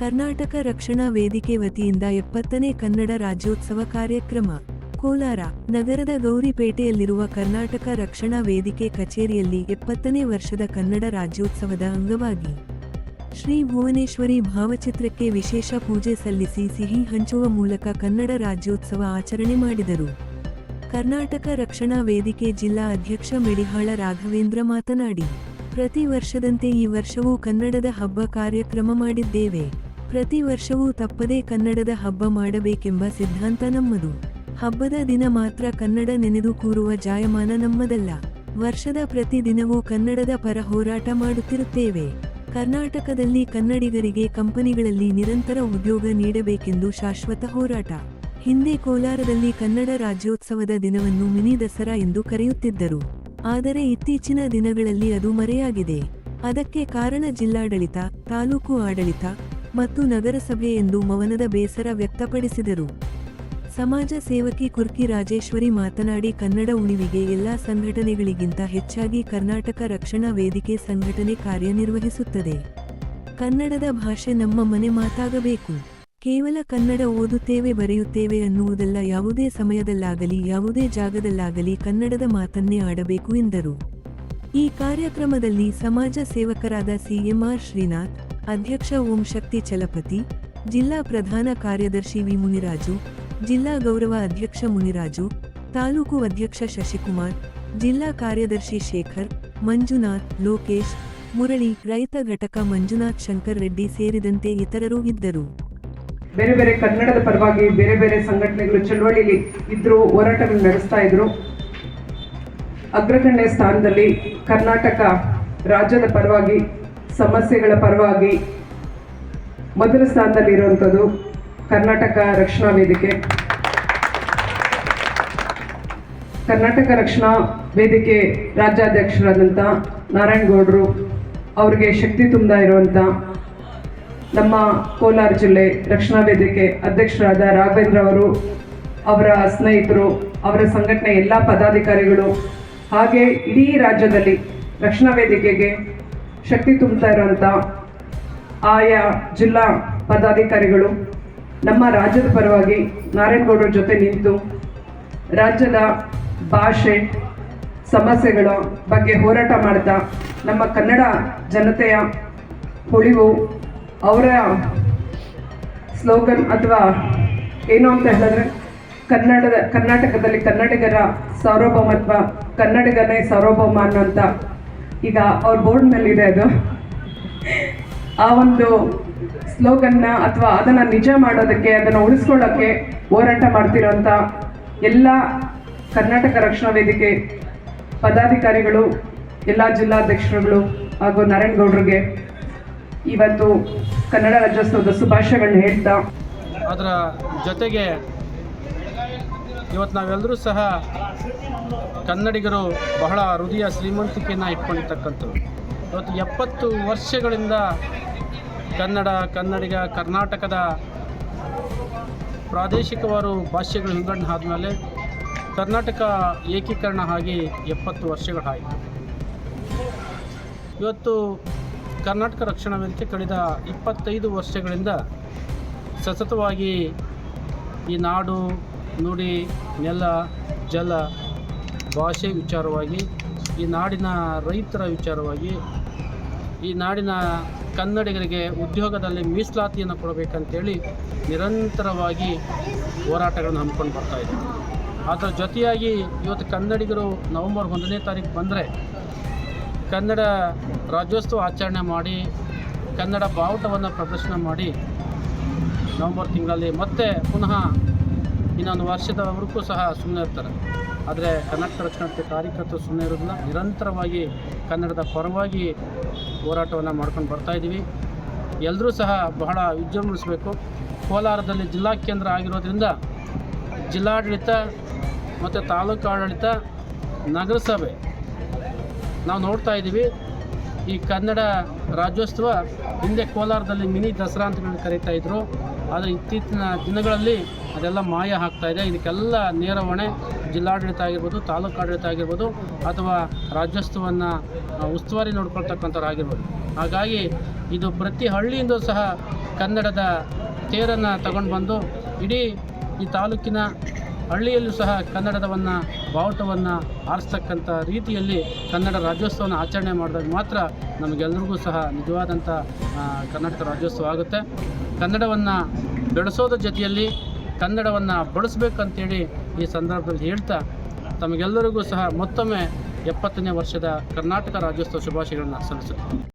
ಕರ್ನಾಟಕ ರಕ್ಷಣಾ ವೇದಿಕೆ ವತಿಯಿಂದ ಎಪ್ಪತ್ತನೇ ಕನ್ನಡ ರಾಜ್ಯೋತ್ಸವ ಕಾರ್ಯಕ್ರಮ. ಕೋಲಾರ, ನಗರದ ಗೌರಿಪೇಟೆಯಲ್ಲಿರುವ ಕರ್ನಾಟಕ ರಕ್ಷಣಾ ವೇದಿಕೆ ಕಚೇರಿಯಲ್ಲಿ ಎಪ್ಪತ್ತನೇ ವರ್ಷದ ಕನ್ನಡ ರಾಜ್ಯೋತ್ಸವದ ಅಂಗವಾಗಿ ಶ್ರೀ ಭುವನೇಶ್ವರಿ ಭಾವಚಿತ್ರಕ್ಕೆ ವಿಶೇಷ ಪೂಜೆ ಸಲ್ಲಿಸಿ ಸಿಹಿ ಹಂಚುವ ಮೂಲಕ ಕನ್ನಡ ರಾಜ್ಯೋತ್ಸವ ಆಚರಣೆ ಮಾಡಿದರು. ಕರ್ನಾಟಕ ರಕ್ಷಣಾ ವೇದಿಕೆ ಜಿಲ್ಲಾ ಅಧ್ಯಕ್ಷ ಮೆಡಿಹಾಳ ರಾಘವೇಂದ್ರ ಮಾತನಾಡಿ, ಪ್ರತಿ ವರ್ಷದಂತೆ ಈ ವರ್ಷವೂ ಕನ್ನಡದ ಹಬ್ಬ ಕಾರ್ಯಕ್ರಮ ಮಾಡಿದ್ದೇವೆ. ಪ್ರತಿ ವರ್ಷವೂ ತಪ್ಪದೇ ಕನ್ನಡದ ಹಬ್ಬ ಮಾಡಬೇಕೆಂಬ ಸಿದ್ಧಾಂತ ನಮ್ಮದು. ಹಬ್ಬದ ದಿನ ಮಾತ್ರ ಕನ್ನಡ ನೆನೆದು ಕೂರುವ ಜಾಯಮಾನ ನಮ್ಮದಲ್ಲ. ವರ್ಷದ ಪ್ರತಿ ದಿನವೂ ಕನ್ನಡದ ಪರ ಹೋರಾಟ ಮಾಡುತ್ತಿರುತ್ತೇವೆ. ಕರ್ನಾಟಕದಲ್ಲಿ ಕನ್ನಡಿಗರಿಗೆ ಕಂಪನಿಗಳಲ್ಲಿ ನಿರಂತರ ಉದ್ಯೋಗ ನೀಡಬೇಕೆಂದು ಶಾಶ್ವತ ಹೋರಾಟ. ಹಿಂದೆ ಕೋಲಾರದಲ್ಲಿ ಕನ್ನಡ ರಾಜ್ಯೋತ್ಸವದ ದಿನವನ್ನು ಮಿನಿ ದಸರಾ ಎಂದು ಕರೆಯುತ್ತಿದ್ದರು. ಆದರೆ ಇತ್ತೀಚಿನ ದಿನಗಳಲ್ಲಿ ಅದು ಮರೆಯಾಗಿದೆ. ಅದಕ್ಕೆ ಕಾರಣ ಜಿಲ್ಲಾಡಳಿತ, ತಾಲೂಕು ಆಡಳಿತ ಮತ್ತು ನಗರಸಭೆ ಎಂದು ಮವನದ ಬೇಸರ ವ್ಯಕ್ತಪಡಿಸಿದರು. ಸಮಾಜ ಸೇವಕಿ ಕುರ್ಕಿ ರಾಜೇಶ್ವರಿ ಮಾತನಾಡಿ, ಕನ್ನಡ ಉಳಿವಿಗೆ ಎಲ್ಲಾ ಸಂಘಟನೆಗಳಿಗಿಂತ ಹೆಚ್ಚಾಗಿ ಕರ್ನಾಟಕ ರಕ್ಷಣಾ ವೇದಿಕೆ ಸಂಘಟನೆ ಕಾರ್ಯನಿರ್ವಹಿಸುತ್ತದೆ. ಕನ್ನಡದ ಭಾಷೆ ನಮ್ಮ ಮನೆ ಮಾತಾಗಬೇಕು. ಕೇವಲ ಕನ್ನಡ ಓದುತ್ತೇವೆ, ಬರೆಯುತ್ತೇವೆ ಅನ್ನುವುದಲ್ಲ, ಯಾವುದೇ ಸಮಯದಲ್ಲಾಗಲಿ, ಯಾವುದೇ ಜಾಗದಲ್ಲಾಗಲಿ ಕನ್ನಡದ ಮಾತನ್ನೇ ಆಡಬೇಕು ಎಂದರು. ಈ ಕಾರ್ಯಕ್ರಮದಲ್ಲಿ ಸಮಾಜ ಸೇವಕರಾದ ಸಿಎಂಆರ್ ಶ್ರೀನಾಥ್ ಅಧ್ಯಕ್ಷ ಓಂ ಶಕ್ತಿ ಚಲಪತಿ, ಜಿಲ್ಲಾ ಪ್ರಧಾನ ಕಾರ್ಯದರ್ಶಿ ವಿ ಮುನಿರಾಜು, ಜಿಲ್ಲಾ ಗೌರವ ಅಧ್ಯಕ್ಷ ಮುನಿರಾಜು, ತಾಲೂಕು ಅಧ್ಯಕ್ಷ ಶಶಿಕುಮಾರ್, ಜಿಲ್ಲಾ ಕಾರ್ಯದರ್ಶಿ ಶೇಖರ್, ಮಂಜುನಾಥ್, ಲೋಕೇಶ್, ಮುರಳಿ, ರೈತ ಘಟಕ ಮಂಜುನಾಥ್ ಶಂಕರ್ ರೆಡ್ಡಿ ಸೇರಿದಂತೆ ಇತರರು ಇದ್ದರು. ಬೇರೆ ಬೇರೆ ಕನ್ನಡದ ಪರವಾಗಿ ಬೇರೆ ಬೇರೆ ಸಂಘಟನೆಗಳು ಚಳವಳಿಲಿ ಇದ್ರು ಹೋರಾಟಗಳು ನಡೆಸ್ತಾ ಇದ್ರು. ಅಗ್ರಗಣ್ಯ ಸ್ಥಾನದಲ್ಲಿ ಕರ್ನಾಟಕ ರಾಜ್ಯದ ಪರವಾಗಿ ಸಮಸ್ಯೆಗಳ ಪರವಾಗಿ ಮೊದಲ ಸ್ಥಾನದಲ್ಲಿರುವಂಥದ್ದು ಕರ್ನಾಟಕ ರಕ್ಷಣಾ ವೇದಿಕೆ. ಕರ್ನಾಟಕ ರಕ್ಷಣಾ ವೇದಿಕೆ ರಾಜ್ಯಾಧ್ಯಕ್ಷರಾದಂಥ ನಾರಾಯಣಗೌಡರು ಅವರಿಗೆ ಶಕ್ತಿ ತುಂಬ ಇರುವಂಥ ನಮ್ಮ ಕೋಲಾರ ಜಿಲ್ಲೆ ರಕ್ಷಣಾ ವೇದಿಕೆ ಅಧ್ಯಕ್ಷರಾದ ರಾಘವೇಂದ್ರ ಅವರು, ಅವರ ಸ್ನೇಹಿತರು, ಅವರ ಸಂಘಟನೆ ಎಲ್ಲ ಪದಾಧಿಕಾರಿಗಳು, ಹಾಗೆ ಇಡೀ ರಾಜ್ಯದಲ್ಲಿ ರಕ್ಷಣಾ ವೇದಿಕೆಗೆ ಶಕ್ತಿ ತುಂಬ್ತಾ ಇರುವಂಥ ಆಯಾ ಜಿಲ್ಲಾ ಪದಾಧಿಕಾರಿಗಳು ನಮ್ಮ ರಾಜ್ಯದ ಪರವಾಗಿ ನಾರಾಯಣಗೌಡರ ಜೊತೆ ನಿಂತು ರಾಜ್ಯದ ಭಾಷೆ, ಸಮಸ್ಯೆಗಳ ಬಗ್ಗೆ ಹೋರಾಟ ಮಾಡ್ತಾ ನಮ್ಮ ಕನ್ನಡ ಜನತೆಯ ಉಳಿವು, ಅವರ ಸ್ಲೋಗನ್ ಅಥವಾ ಏನು ಅಂತ ಹೇಳಿದ್ರೆ, ಕನ್ನಡದ, ಕರ್ನಾಟಕದಲ್ಲಿ ಕನ್ನಡಿಗರ ಸಾರ್ವಭೌಮತ್ವ, ಕನ್ನಡಿಗನೇ ಸಾರ್ವಭೌಮ ಅನ್ನೋಂಥ ಈಗ ಅವ್ರ ಬೋರ್ಡ್ ಮೇಲಿದೆ ಅದು. ಆ ಒಂದು ಸ್ಲೋಗನ್ನ ಅಥವಾ ಅದನ್ನು ನಿಜ ಮಾಡೋದಕ್ಕೆ, ಅದನ್ನು ಉಳಿಸ್ಕೊಳ್ಳೋಕ್ಕೆ ಹೋರಾಟ ಮಾಡ್ತಿರೋಂಥ ಎಲ್ಲ ಕರ್ನಾಟಕ ರಕ್ಷಣಾ ವೇದಿಕೆ ಪದಾಧಿಕಾರಿಗಳು, ಎಲ್ಲ ಜಿಲ್ಲಾಧ್ಯಕ್ಷರುಗಳು ಹಾಗೂ ನಾರಾಯಣಗೌಡರಿಗೆ ಇವತ್ತು ಕನ್ನಡ ರಾಜ್ಯೋತ್ಸವದ ಶುಭಾಶಯಗಳನ್ನ ಹೇಳ್ತಾ ಅದರ ಜೊತೆಗೆ ಇವತ್ತು ನಾವೆಲ್ಲರೂ ಸಹ ಕನ್ನಡಿಗರು ಬಹಳ ಹೃದಯ ಶ್ರೀಮಂತಿಕೆಯನ್ನು ಇಟ್ಕೊಂಡಿರ್ತಕ್ಕಂಥವ್ರು. ಇವತ್ತು ಎಪ್ಪತ್ತು ವರ್ಷಗಳಿಂದ ಕನ್ನಡ, ಕನ್ನಡಿಗ, ಕರ್ನಾಟಕದ ಪ್ರಾದೇಶಿಕವಾರು ಭಾಷೆಗಳು ವಿಂಗಡಣೆ ಆದಮೇಲೆ ಕರ್ನಾಟಕ ಏಕೀಕರಣ ಆಗಿ ಎಪ್ಪತ್ತು ವರ್ಷಗಳಾಯಿತು. ಇವತ್ತು ಕರ್ನಾಟಕ ರಕ್ಷಣಾ ವೇದಿಕೆ ಕಳೆದ ಇಪ್ಪತ್ತೈದು ವರ್ಷಗಳಿಂದ ಸತತವಾಗಿ ಈ ನಾಡು ನುಡಿ, ನೆಲ, ಜಲ, ಭಾಷೆ ವಿಚಾರವಾಗಿ, ಈ ನಾಡಿನ ರೈತರ ವಿಚಾರವಾಗಿ, ಈ ನಾಡಿನ ಕನ್ನಡಿಗರಿಗೆ ಉದ್ಯೋಗದಲ್ಲಿ ಮೀಸಲಾತಿಯನ್ನು ಕೊಡಬೇಕಂತೇಳಿ ನಿರಂತರವಾಗಿ ಹೋರಾಟಗಳನ್ನು ಹಮ್ಮಿಕೊಂಡು ಬರ್ತಾ ಇದೆ ಅದರ ಜೊತೆಯಾಗಿ ಇವತ್ತು ಕನ್ನಡಿಗರು ನವೆಂಬರ್ ಒಂದನೇ ತಾರೀಕು ಬಂದರೆ ಕನ್ನಡ ರಾಜ್ಯೋತ್ಸವ ಆಚರಣೆ ಮಾಡಿ, ಕನ್ನಡ ಬಾವುಟವನ್ನು ಪ್ರದರ್ಶನ ಮಾಡಿ ನವಂಬರ್ ತಿಂಗಳಲ್ಲಿ ಮತ್ತೆ ಪುನಃ ಇನ್ನೊಂದು ವರ್ಷದವರೆಗೂ ಸಹ ಸುಮ್ಮನೆ ಇರ್ತಾರೆ. ಆದರೆ ಕನ್ನಡ ರಕ್ಷಣಕ್ಕೆ ಕಾರ್ಯಕರ್ತರು ಸುಮ್ಮನೆ ಇರೋದಿಲ್ಲ ನಿರಂತರವಾಗಿ ಕನ್ನಡದ ಪರವಾಗಿ ಹೋರಾಟವನ್ನು ಮಾಡ್ಕೊಂಡು ಬರ್ತಾಯಿದ್ದೀವಿ ಎಲ್ಲರೂ ಸಹ ಬಹಳ ವಿಜೃಂಭಿಸಬೇಕು. ಕೋಲಾರದಲ್ಲಿ ಜಿಲ್ಲಾ ಕೇಂದ್ರ ಆಗಿರೋದ್ರಿಂದ ಜಿಲ್ಲಾಡಳಿತ ಮತ್ತು ತಾಲೂಕು ಆಡಳಿತ ನಗರಸಭೆ ನಾವು ನೋಡ್ತಾ ಇದ್ದೀವಿ ಈ ಕನ್ನಡ ರಾಜ್ಯೋತ್ಸವ ಹಿಂದೆ ಕೋಲಾರದಲ್ಲಿ ಮಿನಿ ದಸರಾ ಅಂತ ಕರೀತಾ ಇದ್ರು. ಆದರೆ ಇತ್ತೀಚಿನ ದಿನಗಳಲ್ಲಿ ಅದೆಲ್ಲ ಮಾಯ ಆಗ್ತಾ ಇದೆ. ಇದಕ್ಕೆಲ್ಲ ನೇರ ಹೊಣೆ ಜಿಲ್ಲಾಡಳಿತ ಆಗಿರ್ಬೋದು, ತಾಲೂಕು ಆಡಳಿತ ಆಗಿರ್ಬೋದು, ಅಥವಾ ರಾಜ್ಯೋತ್ಸವವನ್ನು ಉಸ್ತುವಾರಿ ನೋಡ್ಕೊಳ್ತಕ್ಕಂಥವ್ರಾಗಿರ್ಬೋದು ಹಾಗಾಗಿ ಇದು ಪ್ರತಿ ಹಳ್ಳಿಯಿಂದ ಸಹ ಕನ್ನಡದ ತೇರನ್ನು ತಗೊಂಡು ಬಂದು ಇಡೀ ಈ ತಾಲೂಕಿನ ಹಳ್ಳಿಯಲ್ಲೂ ಸಹ ಕನ್ನಡದವನ್ನು ಬಾವುಟವನ್ನು ಆರಿಸ್ತಕ್ಕಂಥ ರೀತಿಯಲ್ಲಿ ಕನ್ನಡ ರಾಜ್ಯೋತ್ಸವನ ಆಚರಣೆ ಮಾಡಿದಾಗ ಮಾತ್ರ ನಮಗೆಲ್ಲರಿಗೂ ಸಹ ನಿಜವಾದಂಥ ಕರ್ನಾಟಕ ರಾಜ್ಯೋತ್ಸವ ಆಗುತ್ತೆ. ಕನ್ನಡವನ್ನು ಬೆಳೆಸೋದ್ರ ಜೊತೆಯಲ್ಲಿ ಕನ್ನಡವನ್ನು ಬಳಸಬೇಕಂತೇಳಿ ಈ ಸಂದರ್ಭದಲ್ಲಿ ಹೇಳ್ತಾ ತಮಗೆಲ್ಲರಿಗೂ ಸಹ ಮತ್ತೊಮ್ಮೆ ಎಪ್ಪತ್ತನೇ ವರ್ಷದ ಕರ್ನಾಟಕ ರಾಜ್ಯೋತ್ಸವ ಶುಭಾಶಯಗಳನ್ನು ಸಲ್ಲಿಸುತ್ತೇನೆ.